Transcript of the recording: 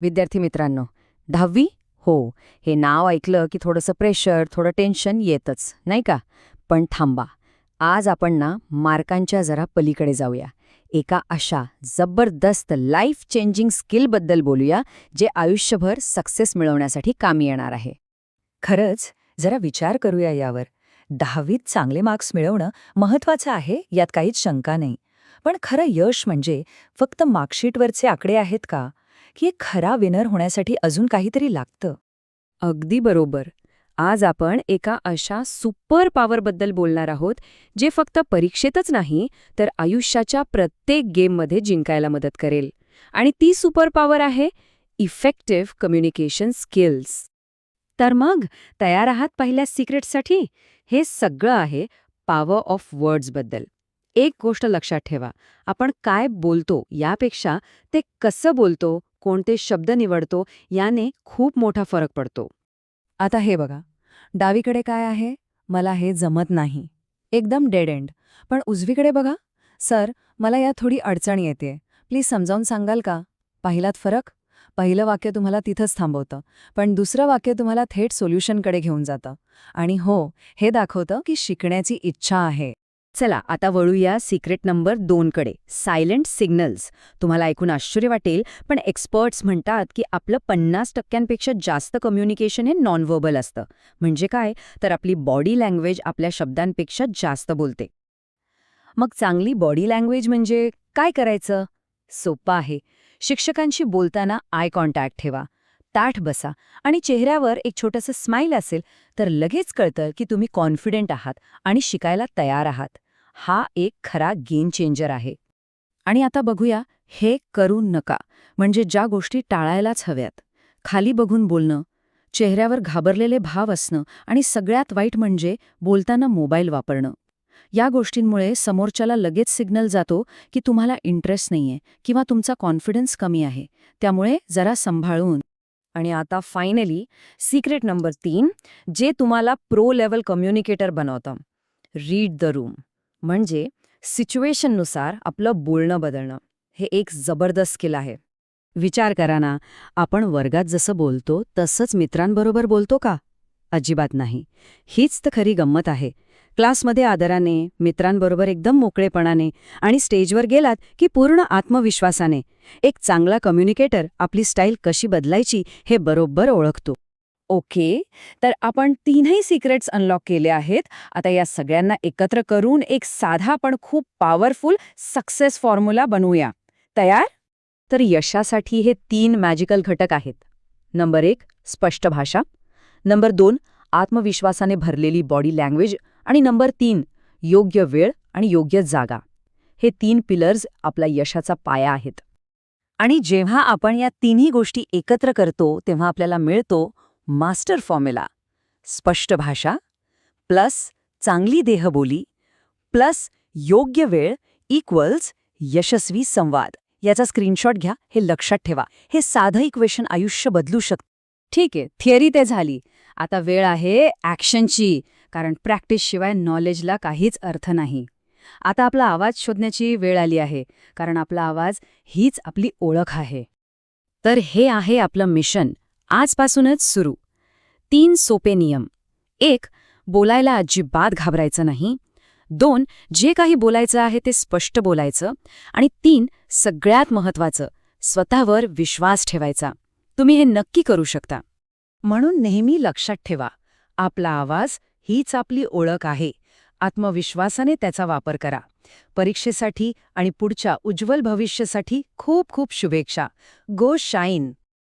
विद्यार्थी मित्रांनो दहावी? हो. हे नाव ऐकलं की थोडंसं प्रेशर थोडं टेन्शन येतच नाही का? पण थांबा. आज आपण ना मार्कांच्या जरा पलीकडे जाऊया. एका अशा जबरदस्त लाईफ चेंजिंग स्किलबद्दल बोलूया जे आयुष्यभर सक्सेस मिळवण्यासाठी कामी येणार आहे. खरंच जरा विचार करूया यावर. दहावीत चांगले मार्क्स मिळवणं महत्वाचं आहे यात काहीच शंका नाही. पण खरं यश म्हणजे फक्त मार्कशीटवरचे आकडे आहेत का? की एक खरा विनर होण्यासाठी अजून काहीतरी लागतं. अगदी बरोबर. आज आपण एका अशा सुपर पॉवरबद्दल बोलणार आहोत जे फक्त परीक्षेतच नाही तर आयुष्याच्या प्रत्येक गेममध्ये जिंकायला मदत करेल. आणि ती सुपर पॉवर आहे इफेक्टिव्ह कम्युनिकेशन स्किल्स तर मग तयार आहात पहिल्या सिक्रेटसाठी हे सगळं आहे पॉवर ऑफ वर्ड्सबद्दल एक गोष्ट लक्षात ठेवा. आपण काय बोलतो यापेक्षा ते कसं बोलतो कोणते शब्द निवडतो याने खूप मोठा फरक पडतो. आता हे बघा. डावीकडे काय आहे? मला हे जमत नाही. एकदम डेड एंड पण उजवीकडे बघा. सर मला या थोडी अडचण येते प्लीज समजावून सांगाल का? पाहिलात फरक? पहिलं वाक्य तुम्हाला तिथंच थांबवतं. पण दुसरं वाक्य तुम्हाला थेट सोल्युशनकडे घेऊन जातं. आणि हो हे दाखवतं की शिकण्याची इच्छा आहे. चला आता वळूया सिक्रेट नंबर दोनकडे सायलेंट सिग्नल्स तुम्हाला ऐकून आश्चर्य वाटेल पण एक्सपर्ट्स म्हणतात की आपलं पन्नास टक्क्यांपेक्षा जास्त कम्युनिकेशन हे नॉन व्हर्बल असतं. म्हणजे काय? तर आपली बॉडी लँग्वेज आपल्या शब्दांपेक्षा जास्त बोलते. मग चांगली बॉडी लँग्वेज म्हणजे काय करायचं? सोपं आहे. शिक्षकांशी बोलताना आय कॉन्टॅक्ट ठेवा. ताठ बसा. आणि चेहऱ्यावर एक छोटंसं स्माईल असेल तर लगेच कळतं की तुम्ही कॉन्फिडेंट आहात आणि शिकायला तयार आहात. हा एक खरा गेम चेंजर आहे. आणि आता बघूया हे करू नका. म्हणजे ज्या गोष्टी टाळायलाच हव्यात. खाली बघून बोलणं चेहऱ्यावर घाबरलेले भाव असणं आणि सगळ्यात वाईट म्हणजे बोलताना मोबाईल वापरणं. या गोष्टींमुळे समोरच्याला लगेच सिग्नल जातो की तुम्हाला इंटरेस्ट नाहीये किंवा तुमचा कॉन्फिडन्स कमी आहे. त्यामुळे जरा सांभाळून. आणि आता फायनली सिक्रेट नंबर तीन जे तुम्हाला प्रो लेवल कम्युनिकेटर बनवतं. Read the room. म्हणजे सिच्युएशननुसार आपलं बोलणं बदलणं. हे एक जबरदस्त स्किल आहे. विचार करा ना आपण वर्गात जसं बोलतो तसंच मित्रांबरोबर बोलतो का? अजिबात नाही. हीच तर खरी गंमत आहे. क्लासमध्ये आदराने मित्रांबरोबर एकदम मोकळेपणाने आणि स्टेजवर गेलात की पूर्ण आत्मविश्वासाने. एक चांगला कम्युनिकेटर आपली स्टाईल कशी बदलायची हे बरोबर ओळखतो. ओके. तर आपण तीनही सिक्रेट्स अनलॉक केले आहेत. आता या सगळ्यांना एकत्र करून एक साधा पण खूप पॉवरफुल सक्सेस फॉर्म्युला बनवूया. तयार? तर यशासाठी हे तीन मॅजिकल घटक आहेत. नंबर एक स्पष्ट भाषा. नंबर दोन आत्मविश्वासाने भरलेली बॉडी लँग्वेज आणि नंबर तीन योग्य वेळ आणि योग्य जागा. हे तीन पिलर्स आपला यशाचा पाया आहेत. आणि जेव्हा आपण या तिन्ही गोष्टी एकत्र करतो तेव्हा आपल्याला मिळतो मास्टर फॉर्म्युला. स्पष्ट भाषा प्लस चांगली देहबोली प्लस योग्य वेळ इक्वल्स यशस्वी संवाद. याचा स्क्रीनशॉट घ्या हे लक्षात ठेवा. हे साधं इक्वेशन आयुष्य बदलू शकतं ठीक आहे थिअरी ते झाली. आता वेळ आहे ॲक्शनची कारण प्रॅक्टिसशिवाय नॉलेजला काहीच अर्थ नाही. आता आपला आवाज शोधण्याची वेळ आली आहे कारण आपला आवाज हीच आपली ओळख आहे. तर हे आहे आपलं मिशन. आजपासूनच सुरू. तीन सोपे नियम. एक बोलायला अजिबात घाबरायचं नाही. दोन जे काही बोलायचं आहे ते स्पष्ट बोलायचं. आणि तीन सगळ्यात महत्वाचं स्वतःवर विश्वास ठेवायचा. तुम्ही हे नक्की करू शकता. म्हणून नेहमी लक्षात ठेवा आपला आवाज हीच आपली ओळख आहे. आत्मविश्वासाने त्याचा वापर करा. परीक्षेसाठी आणि पुढच्या उज्ज्वल भविष्यासाठी खूप खूप शुभेच्छा. Go shine!